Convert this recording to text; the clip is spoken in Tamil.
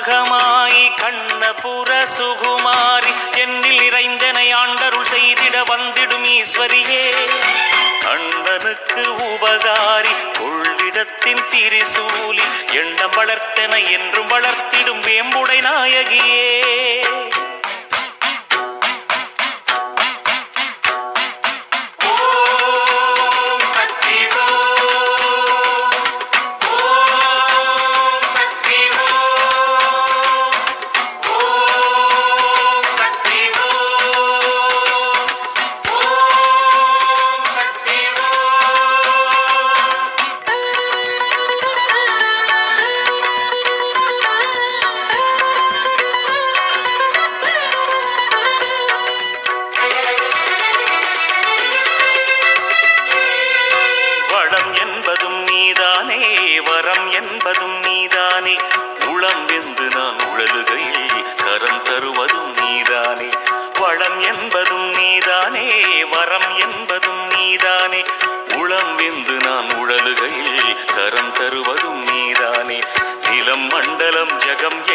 கண்ணபுர சுகுமாரி என்னில் நிறைந்தனை ஆண்டருள் செய்திட வந்திடும் ஈஸ்வரியே. அண்ணனுக்கு உபகாரி கொள்ளிடத்தின் திரிசூலி எண்ணம் வளர்த்தன என்றும் வளர்த்திடும் வேம்புடை நாயகியே. வளம் என்பதும் நீதானே வரம் என்பதும் நீதானே. உளம் வெந்து நான் உழலுகையில் கரம் தருவதும் நீதானே. வளம் என்பதும் நீதானே வரம் என்பதும் நீதானே. உளம் வெந்து நான் உழலுகையில் கரம் தருவதும் நீதானே. நிலம் மண்டலம் ஜகம் எங்க